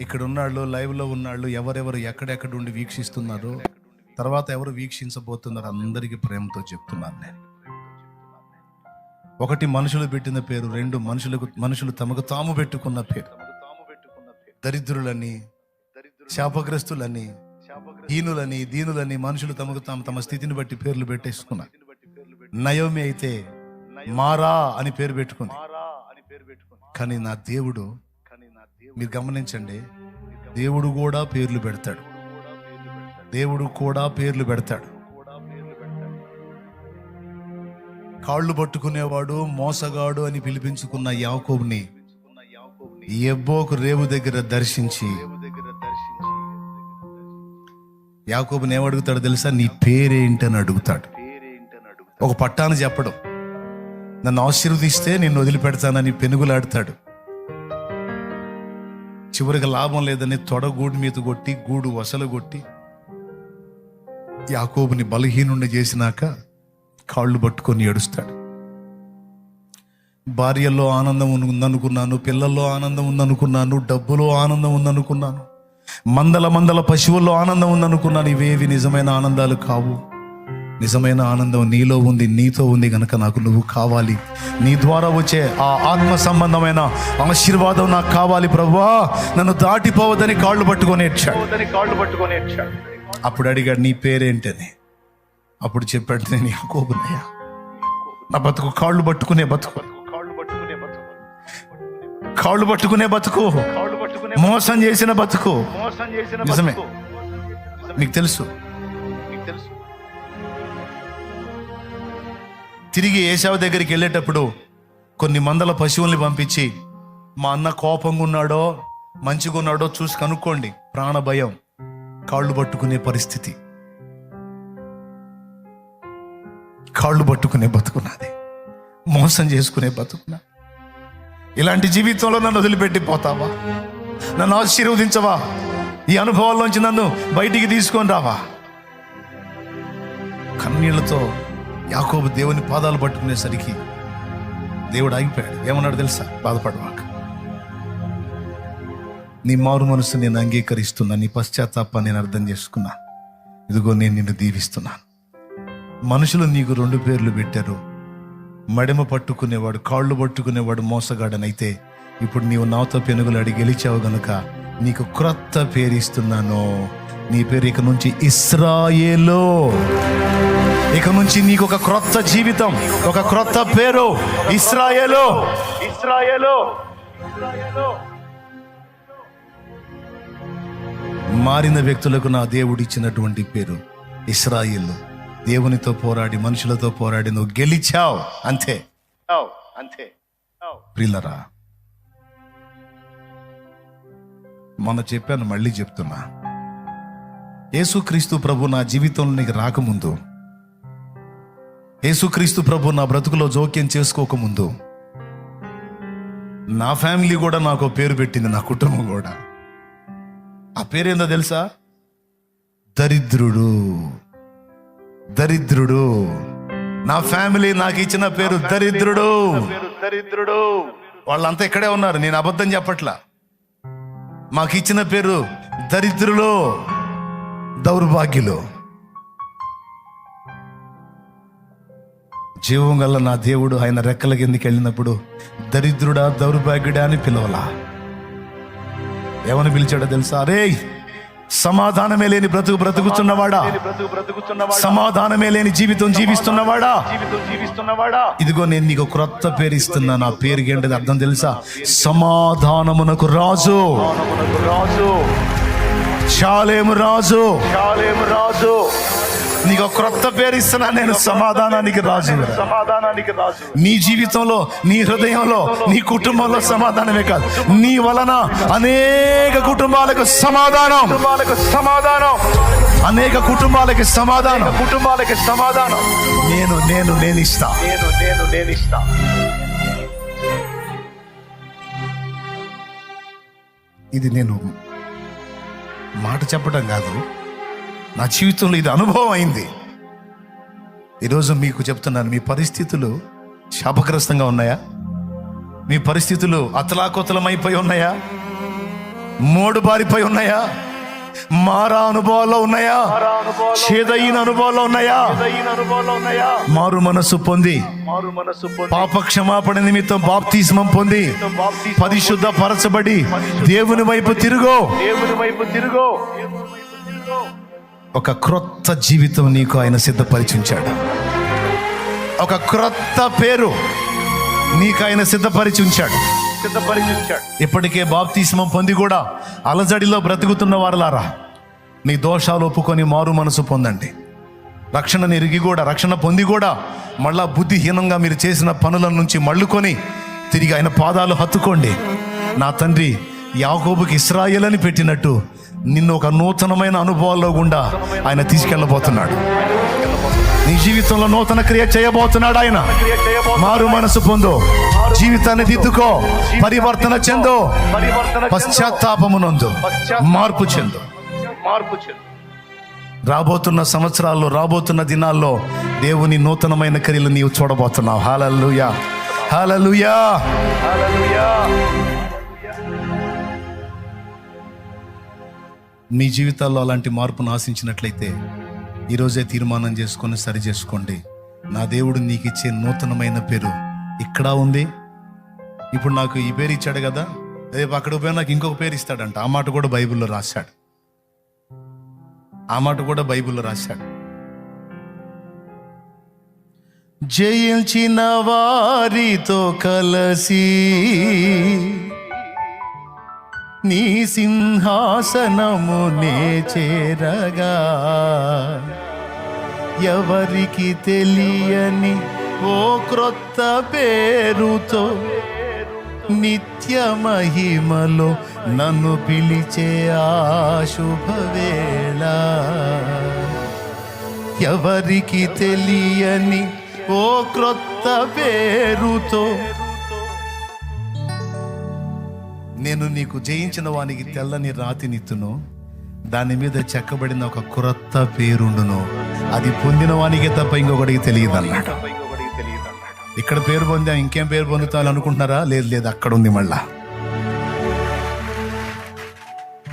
ఇక్కడ ఉన్నాళ్ళు లైవ్లో ఉన్నాళ్ళు ఎవరెవరు ఎక్కడెక్కడ ఉండి వీక్షిస్తున్నారు తర్వాత ఎవరు వీక్షించబోతున్నారు అందరికీ ప్రేమతో చెప్తున్నాను నేను. ఒకటి మనుషులు పెట్టిన పేరు రెండు మనుషులకు మనుషులు తమకు తాము పెట్టుకున్న పేరు. దరిద్రులని శాపగ్రస్తులని హీనులని దీనులని మనుషులు తమకు తాము తమ స్థితిని బట్టి పేర్లు పెట్టేసుకున్నారు. నయోమి అయితే మారా అని పేరు పెట్టుకుంది. కానీ నా దేవుడు మీరు గమనించండి దేవుడు కూడా పేర్లు పెడతాడు. దేవుడు కూడా పేర్లు పెడతాడు. కాళ్ళు పట్టుకునేవాడు మోసగాడు అని పిలిపించుకున్న యాకోబ్ని ఎబ్బోకు రేవు దగ్గర దర్శించి యాకోబుని ఏమడుగుతాడు తెలుసా? నీ పేరేంటని అడుగుతాడు. ఒక పట్టాను చెప్పడం. నన్ను ఆశీర్వదిస్తే నేను వదిలిపెడతానని పెనుగులాడతాడు. చివరికి లాభం లేదని తొడ గూడు మీద కొట్టి గూడు వసలు కొట్టి యాకోబుని బలహీనుండి చేసినాక కాళ్ళు పట్టుకొని ఏడుస్తాడు. భార్యల్లో ఆనందం ఉందనుకున్నాను పిల్లల్లో ఆనందం ఉందనుకున్నాను డబ్బులో ఆనందం ఉందనుకున్నాను మందల మందల పశువుల్లో ఆనందం ఉందనుకున్నాను ఇవేవి నిజమైన ఆనందాలు కావు. నిజమైన ఆనందం నీలో ఉంది నీతో ఉంది కనుక నాకు నువ్వు కావాలి. నీ ద్వారా వచ్చే ఆ ఆత్మ సంబంధమైన ఆశీర్వాదం నాకు కావాలి ప్రభువా. నన్ను దాటిపోవద్దని కాళ్ళు పట్టుకొని ఏడ్చాడు. కాళ్ళు పట్టుకొని ఏడ్చాడు అప్పుడు అడిగాడు నీ పేరేంటని? అప్పుడు చెప్పాడు నేను యాకోబునయ్యా. నా బతుకు కాళ్ళు పట్టుకునే బతుకు. కాళ్ళు పట్టుకునే బతుకు. కాళ్ళు పట్టుకునే బతుకు మోసం చేసిన బతుకు. మోసం చేసిన నిజమే. మీకు తెలుసు తిరిగి ఏసావు దగ్గరికి వెళ్ళేటప్పుడు కొన్ని మందల పశువుల్ని పంపించి మా అన్న కోపంగా ఉన్నాడో మంచిగా ఉన్నాడో చూసి కనుక్కోండి. ప్రాణ భయం కాళ్ళు పట్టుకునే పరిస్థితి. కాళ్ళు పట్టుకునే బతుకున్నది మోసం చేసుకునే బతుకున్నా ఇలాంటి జీవితంలో నన్ను వదిలిపెట్టి పోతావా? నన్ను ఆశీర్వదించవా? ఈ అనుభవాల్లోంచి నన్ను బయటికి తీసుకొని రావా? కన్నీళ్ళతో యాకోబు దేవుని పాదాలు పట్టుకునేసరికి దేవుడు ఆగిపోయాడు. ఏమన్నాడు తెలుసా? బాధపడవాక నీ మారు మనసు నేను అంగీకరిస్తున్నా నీ పశ్చాత్తాప నేను అర్థం చేసుకున్నా. ఇదిగో నేను నిన్ను దీవిస్తున్నాను. మనుషులు నీకు రెండు పేర్లు పెట్టారు. మడిమ పట్టుకునేవాడు కాళ్ళు పట్టుకునేవాడు మోసగాడనైతే ఇప్పుడు నీవు నాతో పెనుగులాడి గెలిచావు గనుక నీకు క్రొత్త పేరు ఇస్తున్నాను. నీ పేరు ఇక నుంచి ఇస్రాయేలో. ఇక నుంచి నీకు ఒక క్రొత్త జీవితం ఒక క్రొత్త పేరు ఇస్రాయేలో. ఇస్రాయేలు. మారిన వ్యక్తులకు నా దేవుడు ఇచ్చినటువంటి పేరు ఇస్రాయిల్. దేవునితో పోరాడి మనుషులతో పోరాడి నువ్వు గెలిచావు. అంతే. అంతే. ప్రిల్లరా మొన్న చెప్పాను మళ్ళీ చెప్తున్నా. యేసుక్రీస్తు ప్రభు నా జీవితంలోనికి రాకముందు యేసుక్రీస్తు ప్రభు నా బ్రతుకులో జోక్యం చేసుకోకముందు నా ఫ్యామిలీ కూడా నాకు పేరు పెట్టింది నా కుటుంబం కూడా. ఆ పేరేందో తెలుసా? దరిద్రుడు. దరిద్రుడు. నా ఫ్యామిలీ నాకు ఇచ్చిన పేరు దరిద్రుడు. దరిద్రుడు వాళ్ళంతా ఇక్కడే ఉన్నారు నేను అబద్ధం చెప్పట్లా. మాకు ఇచ్చిన పేరు దరిద్రులు దౌర్భాగ్యులు. జీవం గల నా దేవుడు ఆయన రెక్కల కిందకి వెళ్ళినప్పుడు దరిద్రుడా దౌర్భాగ్యుడా అని పిలవలా. ఏమని పిలిచాడో తెలుసా? రే సమాధానమే లేని బ్రతుకు బ్రతుకుతున్నవాడా? నేను బ్రతుకు బ్రతుకుతున్నవాడా సమాధానమే లేని జీవితం జీవిస్తున్నవాడా? ఇదిగో నేను నీకు క్రొత్త పేరు ఇస్తున్నా. నా పేరుకి ఏంటిది అర్థం తెలుసా? సమాధానమునకు రాజు. రాజు. చాలేము రాజు. చాలేము రాజు. నీకు క్రొత్త పేరు ఇస్తున్నా నేను సమాధానానికి రాజు. సమాధానానికి రాజు నీ జీవితంలో నీ హృదయంలో నీ కుటుంబంలో సమాధానమే కాదు. నీ వలన అనేక కుటుంబాలకు సమాధానం. కుటుంబాలకు సమాధానం అనేక కుటుంబాలకి సమాధానం. కుటుంబాలకి సమాధానం నేను నేను నేను ఇస్తా. నేను నేను నేను ఇస్తా ఇది నేను మాట చెప్పడం కాదు. నా జీవితంలో ఇది అనుభవం అయింది ఈరోజు మీకు చెప్తున్నాను మీ పరిస్థితులు శాపగ్రస్తంగా ఉన్నాయా? మీ పరిస్థితులు అతలాకుతలమైపోయి ఉన్నాయా? మూడు బారిపోయి ఉన్నాయా? మారా అనుభవాల్లో ఉన్నాయా? చేదైన అనుభవాల్లో ఉన్నాయా? ఉన్నాయా మారు మనస్సు పొంది మారు పొంది పాప క్షమాపణ నిమిత్తం బాప్తిస్మం పొంది పరిశుద్ధ పరచబడి దేవుని వైపు తిరుగు. దేవుని వైపు తిరుగు. ఒక క్రొత్త జీవితం నీకు ఆయన సిద్ధపరిచుంచాడు. ఒక క్రొత్త పేరు నీకు ఆయన సిద్ధపరిచి ఉంచాడు సిద్ధపరిచించాడు. ఇప్పటికే బాప్తిస్మం పొంది కూడా అలజడిలో బ్రతుకుతున్న వారలారా మీ దోషాలు ఒప్పుకొని మారు మనసు పొందండి. రక్షణ ఎరిగి కూడా రక్షణ పొంది కూడా మళ్ళా బుద్ధిహీనంగా మీరు చేసిన పనుల నుంచి మళ్ళుకొని తిరిగి ఆయన పాదాలు హత్తుకోండి. నా తండ్రి యాకోబుకి ఇస్రాయేల్ అని పెట్టినట్టు నిన్ను ఒక నూతనమైన అనుభవాల్లో గుండా ఆయన తీసుకెళ్ళబోతున్నాడు. నీ జీవితంలో నూతన క్రియ చేయబోతున్నాడు ఆయన. మారు మనసు పొందు. జీవితాన్ని దిద్దుకో. పరివర్తన చెందో. చెందు. పశ్చాత్తాపమునందు మార్పు చెందు. మార్పు చెందు రాబోతున్న సంవత్సరాల్లో రాబోతున్న దినాల్లో దేవుని నూతనమైన క్రియలు నీవు చూడబోతున్నావు. హాలలుయా హాలలుయా హల్లెలూయా. మీ జీవితాల్లో అలాంటి మార్పును ఆశించినట్లయితే ఈరోజే తీర్మానం చేసుకొని సరి చేసుకోండి. నా దేవుడు నీకు ఇచ్చే నూతనమైన పేరు ఇక్కడ ఉంది. ఇప్పుడు నాకు ఈ పేరు ఇచ్చాడు కదా రేపు అక్కడ పోయి నాకు ఇంకొక పేరు ఇస్తాడంట. ఆ మాట కూడా బైబిల్లో రాశాడు. ఆ మాట కూడా బైబిల్లో రాశాడు. జయించిన వారితో కలసి నీ సింహాసనము నే చేరగా. ఎవరికి తెలియని ఓ క్రొత్త పేరుతో నిత్య మహిమలో నన్ను పిలిచే ఆ శుభవేళ. ఎవరికి తెలియని ఓ క్రొత్త పేరుతో నేను నీకు జయించిన వానికి తెల్లని రాతినిత్తును. దాని మీద చెక్కబడిన ఒక క్రొత్త పేరుండును. అది పొందిన వానికి తప్ప ఇంకొకటికి తెలియదు అన్నాడు ఇక్కడ పేరు పొందాం ఇంకేం పేరు పొందుతాను అనుకుంటున్నారా? లేదు లేదు అక్కడ ఉంది మళ్ళా.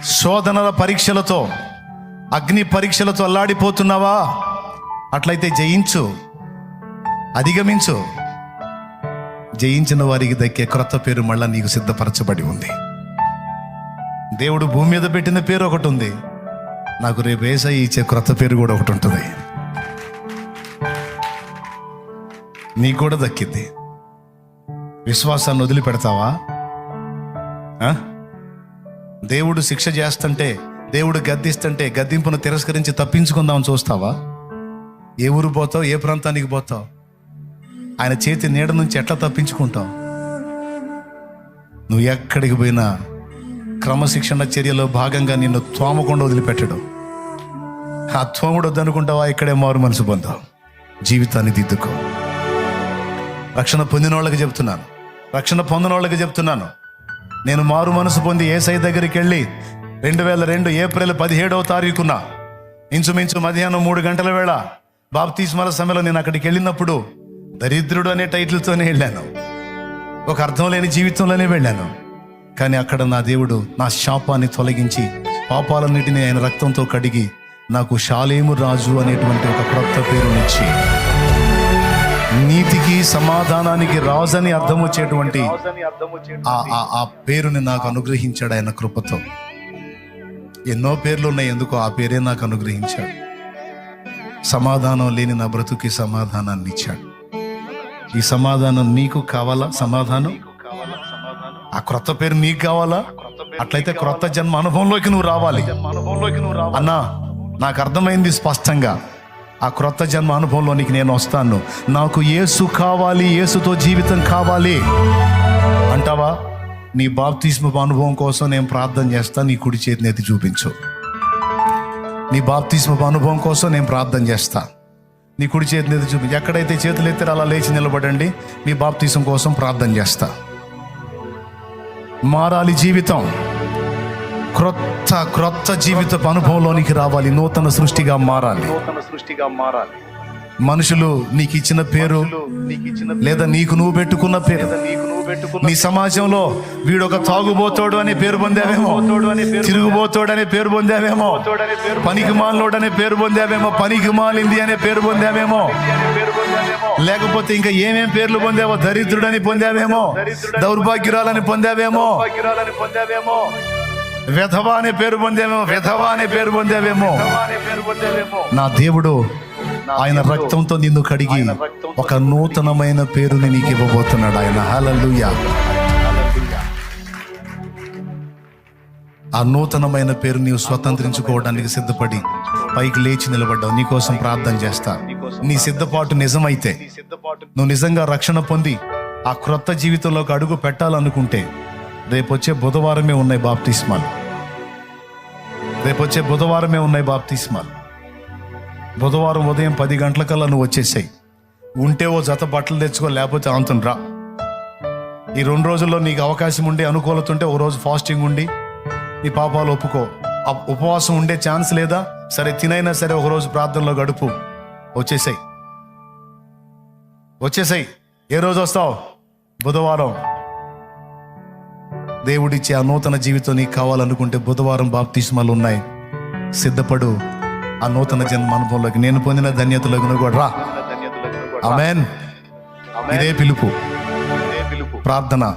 శోధనల పరీక్షలతో అగ్ని పరీక్షలతో అల్లాడిపోతున్నావా? అట్లయితే జయించు అధిగమించు. జయించిన వారికి దక్కే క్రొత్త పేరు మళ్ళా నీకు సిద్ధపరచబడి ఉంది. దేవుడు భూమి మీద పెట్టిన పేరు ఒకటి ఉంది. నాకు రేపు ఏసై ఇచ్చే క్రొత్త పేరు కూడా ఒకటి ఉంటుంది. నీకు కూడా దక్కింది. విశ్వాసాన్ని వదిలిపెడతావా? ఆ? దేవుడు శిక్ష చేస్తుంటే దేవుడు గద్దిస్తుంటే గద్దింపును తిరస్కరించి తప్పించుకుందామని చూస్తావా? ఏ ఊరు పోతావు? ఏ ప్రాంతానికి పోతావు? ఆయన చేతి నీడ నుంచి ఎట్లా తప్పించుకుంటాం? నువ్వు ఎక్కడికి పోయినా క్రమశిక్షణ చర్యలో భాగంగా నిన్ను తోమకుండా వదిలిపెట్టడు. ఆ తోముడు వద్దనుకుంటావా? ఇక్కడే మారు మనసు పొందావు జీవితాన్ని దిద్దుకో. రక్షణ పొందిన వాళ్ళకి చెప్తున్నాను. రక్షణ పొందిన వాళ్ళకి చెప్తున్నాను. నేను మారు మనసు పొంది ఏసై దగ్గరికి వెళ్ళి రెండు వేల రెండు ఏప్రిల్ పదిహేడవ తారీఖున ఇంచుమించు మధ్యాహ్నం మూడు గంటల వేళ బాప్తీస్మల సమయంలో నేను అక్కడికి వెళ్ళినప్పుడు దరిద్రుడు అనే టైటిల్తోనే వెళ్ళాను. ఒక అర్థం లేని జీవితంలోనే వెళ్ళాను. కానీ అక్కడ నా దేవుడు నా శాపాన్ని తొలగించి పాపాలన్నిటిని ఆయన రక్తంతో కడిగి నాకు షాలేము రాజు అనేటువంటి ఒక క్రొత్త పేరునిచ్చి నీతికి సమాధానానికి రాజు అని అర్థం వచ్చేటువంటి ఆ ఆ ఆ పేరుని నాకు అనుగ్రహించాడు ఆయన కృపతో. ఎన్నో పేర్లు ఉన్నాయి ఎందుకు ఆ పేరే నాకు అనుగ్రహించాడు. సమాధానం లేని నా బ్రతుకి సమాధానాన్ని ఇచ్చాడు. ఈ సమాధానం నీకు కావాలా? సమాధానం? కావాలా ఆ క్రొత్త పేరు నీకు కావాలా? అట్లయితే క్రొత్త జన్మ అనుభవంలోకి నువ్వు రావాలి. నువ్వు అన్నా నాకు అర్థమైంది స్పష్టంగా. ఆ క్రొత్త జన్మ అనుభవంలోనికి నేను వస్తాను. నాకు ఏసు కావాలి ఏసుతో జీవితం కావాలి. అంటావా? నీ బాప్తిస్మ అనుభవం కోసం నేను ప్రార్థన చేస్తాను నీ కుడి చేతిని ఎత్తి చూపించు. నీ బాప్తిస్మ అనుభవం కోసం నేను ప్రార్థన చేస్తాను నీ కుడి చేతిని మీద చూపి. ఎక్కడైతే చేతులు ఎత్తారో అలా లేచి నిలబడండి. మీ బాప్తీసం కోసం ప్రార్థన చేస్తా. మారాలి జీవితం. క్రొత్త క్రొత్త జీవిత అనుభవంలోనికి రావాలి. నూతన సృష్టిగా మారాలి. నూతన సృష్టిగా మారాలి. మనుషులు నీకు ఇచ్చిన పేరు లేదా నీకు నువ్వు పెట్టుకున్న పేరు నీకు నువ్వు పెట్టుకున్న నీ సమాజంలో వీడు ఒక తాగుబోతోడు అనే పేరు పొందావేమో. తిరుగుబోతోడు అనే పేరు పొందావేమో. పనికి మాలోడు అనే పేరు పొందావేమో. పనికి మాలింది అనే పేరు పొందావేమో. లేకపోతే ఇంకా ఏమేం పేర్లు పొందావో. దరిద్రుడని పొందావేమో. దౌర్భాగ్యురాలని పొందావేమో. విధవా అనే పేరు పొందావేమో. విధవా అనే పేరు పొందావేమో. నా దేవుడు ఆయన రక్తంతో నిన్ను కడిగి ఒక నూతనమైన పేరుని నీకు ఇవ్వబోతున్నాడు ఆయన. హల్లెలూయా. ఆ నూతనమైన పేరు నీవు స్వతంత్రించుకోవడానికి సిద్ధపడి పైకి లేచి నిలబడ్డావు. నీకోసం ప్రార్థన చేస్తా. నీ సిద్ధపాటు నిజమైతే నువ్వు నిజంగా రక్షణ పొంది ఆ క్రొత్త జీవితంలోకి అడుగు పెట్టాలనుకుంటే రేపొచ్చే బుధవారమే ఉన్నాయి బాప్తిస్మాలు. రేపొచ్చే బుధవారమే ఉన్నాయి బాప్తిస్మాలు. బుధవారం ఉదయం పది గంటలకల్లా నువ్వు వచ్చేసాయి. ఉంటే ఓ జత బట్టలు తెచ్చుకో లేకపోతే అంతం రా. ఈ రెండు రోజుల్లో నీకు అవకాశం ఉండి అనుకూలత ఉంటే ఓ రోజు ఫాస్టింగ్ ఉండి నీ పాపాలు ఒప్పుకో. ఉపవాసం ఉండే ఛాన్స్ లేదా? సరే తినైనా సరే ఒక రోజు ప్రార్థనలో గడుపు. వచ్చేసాయి. వచ్చేసాయి. ఏ రోజు వస్తావు? బుధవారం. దేవుడిచ్చే ఆ నూతన జీవితం నీకు కావాలనుకుంటే బుధవారం బాప్తిస్మాలు ఉన్నాయి. సిద్ధపడు. ఆ నూతన జన్మ అనుభవంలోకి నేను పొందిన ధన్యతలోకి నువ్వు కూడా రా. ధన్యతలకు కూడా అమెన్ పిలుపు ఇదే పిలుపు. ప్రార్థన.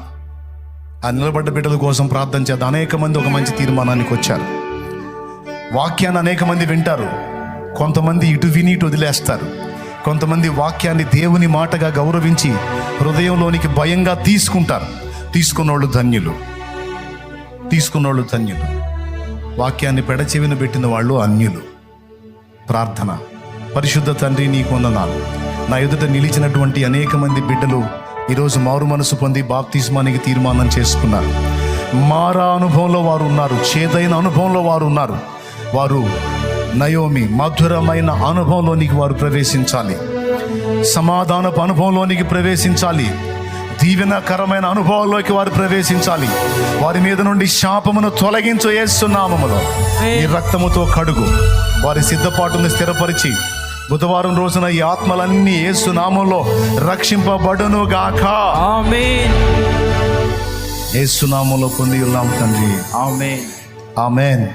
ఆ నిలబడ్డ బిడ్డల కోసం ప్రార్థన చేద్దాం. అనేక మంది ఒక మంచి తీర్మానానికి వచ్చారు. వాక్యాన్ని అనేక మంది వింటారు. కొంతమంది ఇటు విని ఇటు వదిలేస్తారు. కొంతమంది వాక్యాన్ని దేవుని మాటగా గౌరవించి హృదయంలోనికి భయంగా తీసుకుంటారు. తీసుకున్నోళ్ళు ధన్యులు. తీసుకున్నోళ్ళు ధన్యులు. వాక్యాన్ని పెడచెవిన పెట్టిన వాళ్ళు అన్యులు. ప్రార్థన. పరిశుద్ధ తండ్రి నీకు వందనాలు. నా ఎదుట నిలిచినటువంటి అనేక మంది బిడ్డలు ఈరోజు మారు మనసు పొంది బాప్తిస్మానికి తీర్మానం చేసుకున్నారు. మారా అనుభవంలో వారు ఉన్నారు చేదైన అనుభవంలో వారు ఉన్నారు. వారు నయోమి మధురమైన అనుభవంలోనికి వారు ప్రవేశించాలి. సమాధానపు అనుభవంలోనికి ప్రవేశించాలి. దీవెనకరమైన అనుభవాల్లోకి వారు ప్రవేశించాలి. వారి మీద నుండి శాపమును తొలగించు ఏస్తున్నామములో ఈ రక్తముతో కడుగు. వారి సిద్ధపాటును స్థిరపరిచి బుధవారం రోజున ఈ ఆత్మలన్నీ ఏసునామంలో రక్షింపబడును గాక ఏసునామంలో పొంది ఉన్నాం తండ్రి. ఆమేన్ ఆమెన్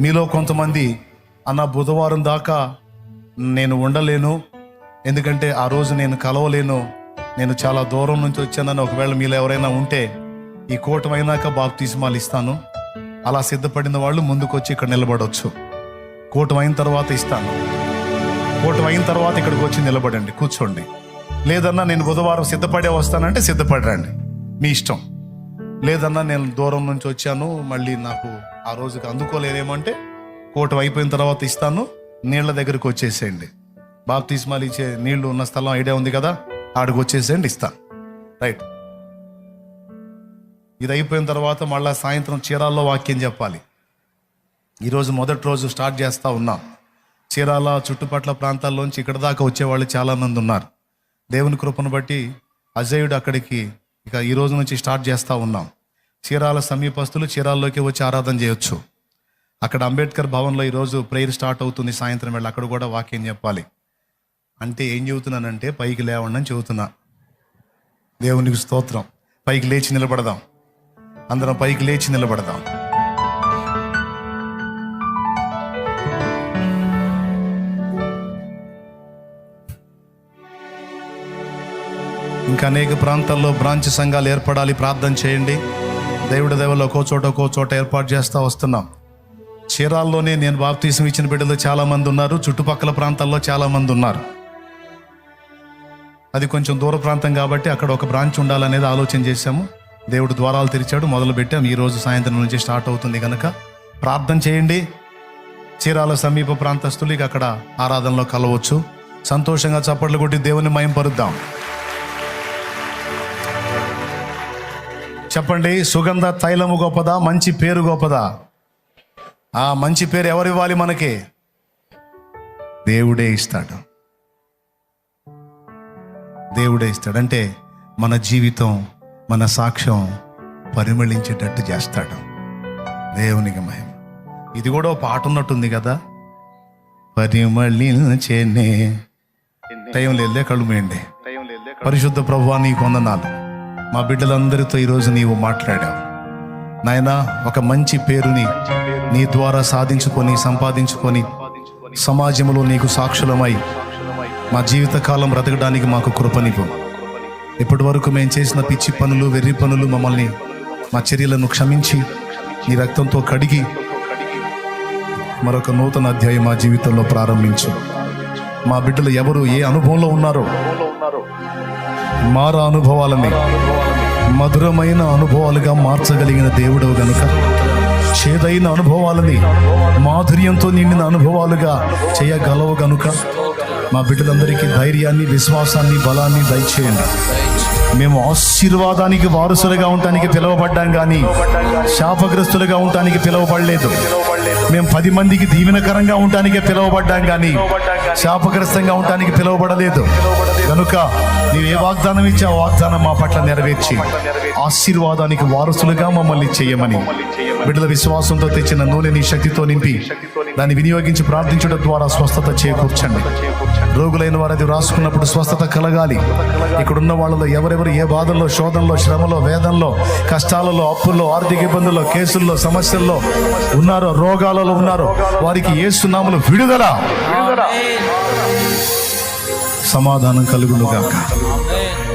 మీలో కొంతమంది అన్న బుధవారం దాకా నేను ఉండలేను. ఎందుకంటే ఆ రోజు నేను కలవలేను. నేను చాలా దూరం నుంచి వచ్చానని ఒకవేళ మీలో ఎవరైనా ఉంటే ఈ కూటమి అయినాక ఇస్తాను. అలా సిద్ధపడిన వాళ్ళు ముందుకు వచ్చి ఇక్కడ నిలబడవచ్చు కూటమి అయిన తర్వాత ఇస్తాను. కూటమి అయిన తర్వాత ఇక్కడికి వచ్చి నిలబడండి కూర్చోండి. లేదన్నా నేను బుధవారం సిద్ధపడే వస్తానంటే సిద్ధపడరండి. మీ ఇష్టం. లేదన్నా నేను దూరం నుంచి వచ్చాను మళ్ళీ నాకు ఆ రోజుకి అందుకోలేదేమంటే కోటం అయిపోయిన తర్వాత ఇస్తాను నీళ్ళ దగ్గరికి వచ్చేసేయండి. బాప్తిస్మాలు ఇచ్చే నీళ్ళు ఉన్న స్థలం ఐడియా ఉంది కదా? ఆడికి వచ్చేసేయండి ఇస్తాను రైట్. ఇది అయిపోయిన తర్వాత మళ్ళీ సాయంత్రం చీరాల్లో వాక్యం చెప్పాలి. ఈరోజు మొదటి రోజు స్టార్ట్ చేస్తూ ఉన్నాం. చీరాల చుట్టుపట్ల ప్రాంతాల్లోంచి ఇక్కడ దాకా వచ్చేవాళ్ళు చాలా మంది ఉన్నారు. దేవుని కృపను బట్టి అజయుడు అక్కడికి ఇక ఈ రోజు నుంచి స్టార్ట్ చేస్తూ ఉన్నాం. చీరాల సమీపస్తులు చీరాల్లోకి వచ్చి ఆరాధన చేయొచ్చు. అక్కడ అంబేద్కర్ భవన్లో ఈరోజు ప్రేయర్ స్టార్ట్ అవుతుంది సాయంత్రం వేళ అక్కడ కూడా వాక్యం చెప్పాలి. అంటే ఏం చెబుతున్నానంటే పైకి లేవండి అని చెబుతున్నా. దేవునికి స్తోత్రం. పైకి లేచి నిలబడదాం. అందరం పైకి లేచి నిలబడదాం. ఇంకా అనేక ప్రాంతాల్లో బ్రాంచ్ సంఘాలు ఏర్పడాలి. ప్రార్థన చేయండి. దేవుడి దేవలో ఒక్కో చోట ఒక్కో చోట ఏర్పాటు చేస్తూ వస్తున్నాం. చీరాల్లోనే నేను బాప్తీసం ఇచ్చిన బిడ్డలు చాలామంది ఉన్నారు. చుట్టుపక్కల ప్రాంతాల్లో చాలామంది ఉన్నారు. అది కొంచెం దూర ప్రాంతం కాబట్టి అక్కడ ఒక బ్రాంచ్ ఉండాలనేది ఆలోచన చేశాము. దేవుడు ద్వారాలు తెరిచాడు మొదలు పెట్టాం ఈ రోజు సాయంత్రం నుంచి స్టార్ట్ అవుతుంది కనుక ప్రార్థన చేయండి. చీరాల సమీప ప్రాంతస్తులు ఇక అక్కడ ఆరాధనలో కలవచ్చు. సంతోషంగా చప్పట్లు కొట్టి దేవుని మయంపరుద్దాం చెప్పండి సుగంధ తైలము గొప్పదా మంచి పేరు గొప్పదా? ఆ మంచి పేరు ఎవరు ఇవ్వాలి మనకి? దేవుడే ఇస్తాడు. దేవుడే ఇస్తాడు. అంటే మన జీవితం మన సాక్ష్యం పరిమళించేటట్టు చేస్తాడు. దేవునికి మహిమ. ఇది కూడా ఒక పాట ఉన్నట్టుంది కదా? పరిమళించేనే. టైం లేదే కళ్ళు మేయండి. టైం పరిశుద్ధ ప్రభువా నీకు వందనాలు. మా బిడ్డలందరితో ఈరోజు నీవు మాట్లాడావు. నాయనా ఒక మంచి పేరుని నీ ద్వారా సాధించుకొని సంపాదించుకొని సమాజంలో నీకు సాక్షులమై మా జీవితకాలం బ్రతకడానికి మాకు కృపనివ్వు. ఇప్పటి వరకు మేము చేసిన పిచ్చి పనులు వెర్రి పనులు మమ్మల్ని మా చర్యలను క్షమించి నీ రక్తంతో కడిగి మరొక నూతన అధ్యాయం మా జీవితంలో ప్రారంభించు. మా బిడ్డలు ఎవరు ఏ అనుభవంలో ఉన్నారో మార ఉన్నారు అనుభవాలని మధురమైన అనుభవాలుగా మార్చగలిగిన దేవుడవు గనుక చేదైన అనుభవాలని మాధుర్యంతో నిండిన అనుభవాలుగా చేయగలవు గనుక మా బిడ్డలందరికీ ధైర్యాన్ని విశ్వాసాన్ని బలాన్ని దయచేయండి. మేము ఆశీర్వాదానికి వారసులుగా ఉండటానికి పిలువబడ్డాం కానీ శాపగ్రస్తులుగా ఉండటానికి పిలువబడలేదు. మేము పది మందికి దీవెనకరంగా ఉండటానికే పిలువబడ్డాం కానీ శాపగ్రస్తంగా ఉండటానికి పిలువబడలేదు. కనుక నీవు ఏ వాగ్దానం ఇచ్చా ఆ వాగ్దానం మా పట్ల నెరవేర్చి ఆశీర్వాదానికి వారసులుగా మమ్మల్ని చేయమని. బిడ్డల విశ్వాసంతో తెచ్చిన నూనె నీ శక్తితో నింపి దాన్ని వినియోగించి ప్రార్థించడం ద్వారా స్వస్థత చేకూర్చండి. రోగులైన వారు అది రాసుకున్నప్పుడు స్వస్థత కలగాలి. ఇక్కడ ఉన్న వాళ్ళలో ఎవరెవరు ఏ బాధల్లో శోధనలో శ్రమలో వేదంలో కష్టాలలో అప్పుల్లో ఆర్థిక ఇబ్బందుల్లో కేసుల్లో సమస్యల్లో ఉన్నారో రోగాలలో ఉన్నారో వారికి ఏసునాములు విడుదల. సమాధానం కలుగునుగాక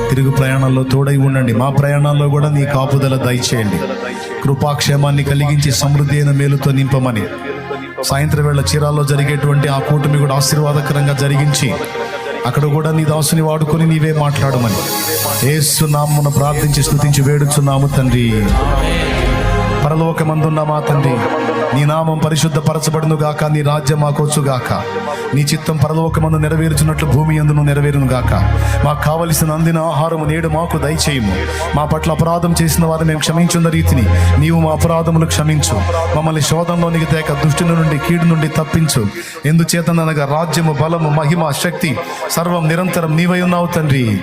తిరుగు ప్రయాణంలో తోడై ఉండండి. మా ప్రయాణాల్లో కూడా నీ కాపుదల దయచేయండి. కృపాక్షేమాన్ని కలిగించి సమృద్ధి అయిన మేలుతో నింపమని. సాయంత్రం వేళ చీరాల్లో జరిగేటువంటి ఆ కూటమి కూడా ఆశీర్వాదకరంగా జరిగించి అక్కడ కూడా నీ దాసుని వాడుకొని నీవే మాట్లాడమని. ఏసునామమున ప్రార్థించి స్థుతించి వేడుచున్నాము తండ్రి. పరలోకమందున్న మా తండ్రి నీ నామం పరిశుద్ధ పరచబడును గాక నీ రాజ్యం మాకొచ్చు గాక. నీ చిత్తం పరలోకమందు నెరవేరుచున్నట్లు భూమి అందును నెరవేరును గాక. మాకు కావలసిన అందిన ఆహారం నేడు మాకు దయచేయము. మా పట్ల అపరాధం చేసిన వారిని మేము క్షమించున్న రీతిని నీవు మా అపరాధములు క్షమించు. మమ్మల్ని శోధంలోనికి తేక దుష్టుని నుండి కీడు నుండి తప్పించు. ఎందుచేతనగా రాజ్యము బలము మహిమ శక్తి సర్వం నిరంతరం నీవై ఉన్నావు తండ్రి.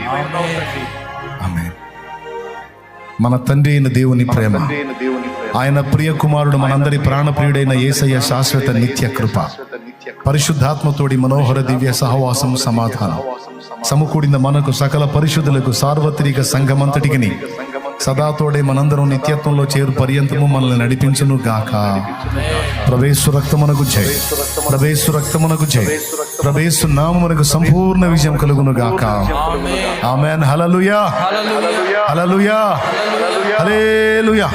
మన తండ్రి అయిన దేవుని ప్రేమ. దేవుని ఆయన ప్రియ కుమారుడు మనందరి ప్రాణప్రియుడైన యేసయ్య శాశ్వత నిత్య కృప. పరిశుద్ధాత్మతోడి మనోహర దివ్య సహవాసం సమాధానం. సమకూడిన మనకు సకల పరిశుద్ధులకు సార్వత్రిక సంఘమంతటికి సదాతోడే మనందరం నిత్యత్వంలో చేరు పర్యంతము మనల్ని నడిపించును గాక. ప్రవేశు రక్తమునకు జై. ప్రవేశు రక్తమునకు జై. ప్రవేశు నామమునకు సంపూర్ణ విజయం కలుగును గాక. ఆమెన్. హలలుయా హలలుయా హలేలుయా